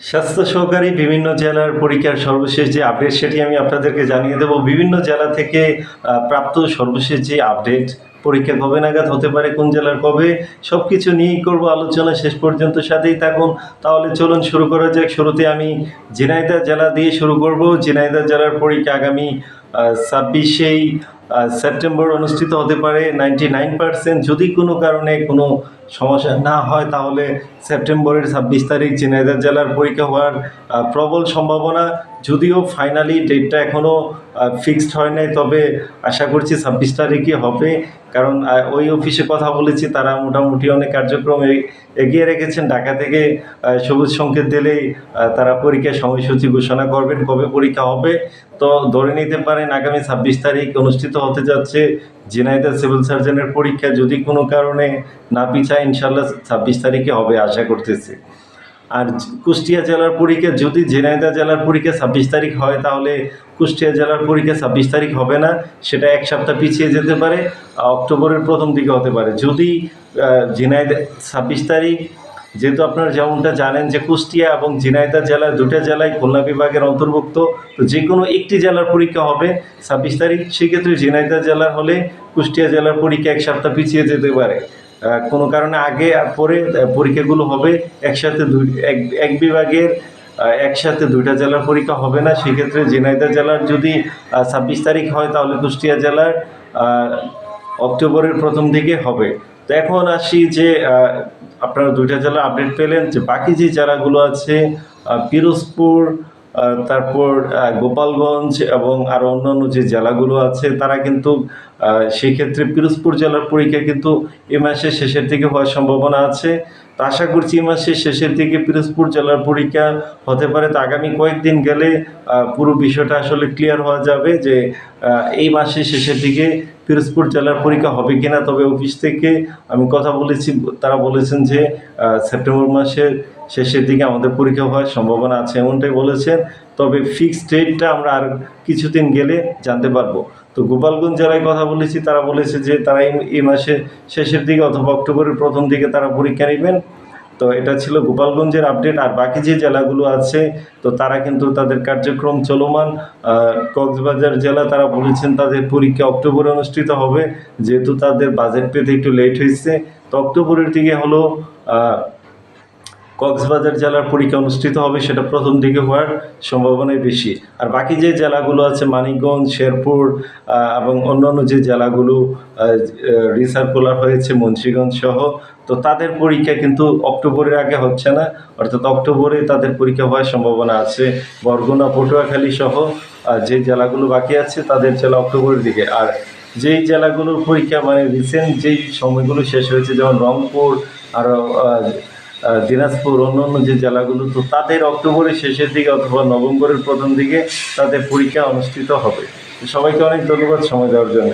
স্বাস্থ্য সহকারী বিভিন্ন জেলার পরীক্ষার সর্বশেষ যে আপডেট সেটি আমি আপনাদেরকে জানিয়ে দেব। বিভিন্ন জেলা থেকে প্রাপ্ত সর্বশেষ যে আপডেট পরীক্ষা কবে নাগাদ হতে পারে, কোন জেলার কবে সব কিছু নিয়েই করব আলোচনা শেষ পর্যন্ত। সাথেই থাকুন। তাহলে চলুন শুরু করা যাক। শুরুতে আমি ঝিনাইদহ জেলা দিয়ে শুরু করব। ঝিনাইদহ জেলার পরীক্ষা আগামী ছাব্বিশেই সেপ্টেম্বর অনুষ্ঠিত হতে পারে নাইনটি নাইন পার্সেন্ট যদি কোনো কারণে কোনো সমস্যা না হয়, তাহলে সেপ্টেম্বরের ছাব্বিশ তারিখ ঝিনাইদহ জেলার পরীক্ষা হওয়ার প্রবল সম্ভাবনা। যদিও ফাইনালি ডেটটা এখনও ফিক্সড হয় নাই, তবে আশা করছি ছাব্বিশ তারিখে হবে। কারণ ওই অফিসে কথা বলেছি, তারা মোটামুটি অনেক কার্যক্রম এগিয়ে রেখেছেন। ঢাকা থেকে সবুজ সংকেত দিলেই তারা পরীক্ষার সময়সূচি ঘোষণা করবেন কবে পরীক্ষা হবে। তো ধরে নিতে পারেন, আগামী ছাব্বিশ তারিখ অনুষ্ঠিত হতে যাচ্ছে। জেনাইদা সিভিল সার্জনের পরীক্ষা যদি কোনো কারণে না পিছায় ইনশাল্লাহ ছাব্বিশ তারিখে হবে আশা করতেছি। আর কুষ্টিয়া জেলার পরীক্ষা যদি ঝিনাইদহ জেলার পরীক্ষা ছাব্বিশ তারিখ হয় তাহলে কুষ্টিয়া জেলার পরীক্ষা ছাব্বিশ তারিখ হবে না সেটা এক সপ্তাহ পিছিয়ে যেতে পারে অক্টোবরের প্রথম দিকে হতে পারে। যদি আহ, ঝিনাইদহ ছাব্বিশ তারিখ যেহেতু আপনারা যেমনটা জানেন যে কুষ্টিয়া এবং ঝিনাইদহ জেলার দুটো জেলায় খুলনা বিভাগের অন্তর্ভুক্ত, তো যে কোনো একটি জেলার পরীক্ষা হবে। ছাব্বিশ তারিখ, সেক্ষেত্রে ঝিনাইদহ জেলার হলে কুষ্টিয়া জেলার পরীক্ষা এক সপ্তাহ পিছিয়ে যেতে পারে। কোনো কারণে আগে আর পরে পরীক্ষাগুলো হবে একসাথে দুই, এক এক বিভাগের একসাথে দুইটা জেলার পরীক্ষা হবে না। সেক্ষেত্রে ঝিনাইদহ জেলার যদি ছাব্বিশ তারিখ হয়, তাহলে কুষ্টিয়া জেলার অক্টোবরের প্রথম দিকে হবে। তো এখন আসি যে আপনারা দুইটা জেলা আপডেট পেলেন যে বাকি যে জেলাগুলো আছে পিরোজপুর তারপর গোপালগঞ্জ এবং আরও অন্যান্য যে জেলাগুলো আছে তারা কিন্তু আহ, সেই ক্ষেত্রে পিরোজপুর জেলার পরীক্ষা কিন্তু এ মাসের শেষের দিকে হওয়ার সম্ভাবনা আছে। তো আশা করছি এ মাসের শেষের দিকে পিরোজপুর জেলার পরীক্ষা হতে পারে। তো আগামী কয়েকদিন গেলে পুরো বিষয়টা আসলে ক্লিয়ার হওয়া যাবে যে এই মাসের শেষের দিকে পিরোজপুর জেলার পরীক্ষা হবে কিনা, তবে অফিস থেকে আমি কথা বলেছি, তারা বলেছেন যে সেপ্টেম্বর মাসের শেষের দিকে আমাদের পরীক্ষা হওয়ার সম্ভাবনা আছে এমনটাই বলেছেন। তবে ফিক্সড ডেটটা আমরা আর কিছুদিন গেলে জানতে পারব। তো গোপালগঞ্জ জেলায় কথা বলেছি, তারা বলেছে যে, তারা এই- মাসের শেষের দিকে অথবা অক্টোবরের প্রথম দিকে তারা পরীক্ষা নেবেন। তো এটা ছিল গোপালগঞ্জের আপডেট আর বাকি যে জেলাগুলো আছে, তো তারা কিন্তু তাদের কার্যক্রম চলমান। কক্সবাজার জেলা তারা বলেছেন তাদের পরীক্ষা অক্টোবরে অনুষ্ঠিত হবে, যেহেতু তাদের বাজেট পেতে একটু লেট হয়েছে। তো অক্টোবরের দিকে হলো কক্সবাজার জেলার পরীক্ষা অনুষ্ঠিত হবে, সেটা প্রথম দিকে হওয়ার সম্ভাবনাই বেশি। আর বাকি যে জেলাগুলো আছে, মানিকগঞ্জ, শেরপুর এবং অন্যান্য যে জেলাগুলো রিসার্কুলার হয়েছে, মুন্সিগঞ্জ সহ, তো তাদের পরীক্ষা কিন্তু অক্টোবরের আগে হচ্ছে না। অর্থাৎ অক্টোবরে তাদের পরীক্ষা হওয়ার সম্ভাবনা আছে। বরগুনা, পটুয়াখালী সহ যে জেলাগুলো বাকি আছে, তাদের জেলা অক্টোবরের দিকে। আর যেই জেলাগুলোর পরীক্ষা মানে রিসেন্ট যেই সময়গুলো শেষ হয়েছে, যেমন রংপুর, আরও দিনাজপুর অন্যান্য যে জেলাগুলো, তো তাদের অক্টোবরের শেষের দিকে অথবা নভেম্বরের প্রথম দিকে তাদের পরীক্ষা অনুষ্ঠিত হবে। সবাইকে অনেক ধন্যবাদ সময় দেওয়ার জন্য।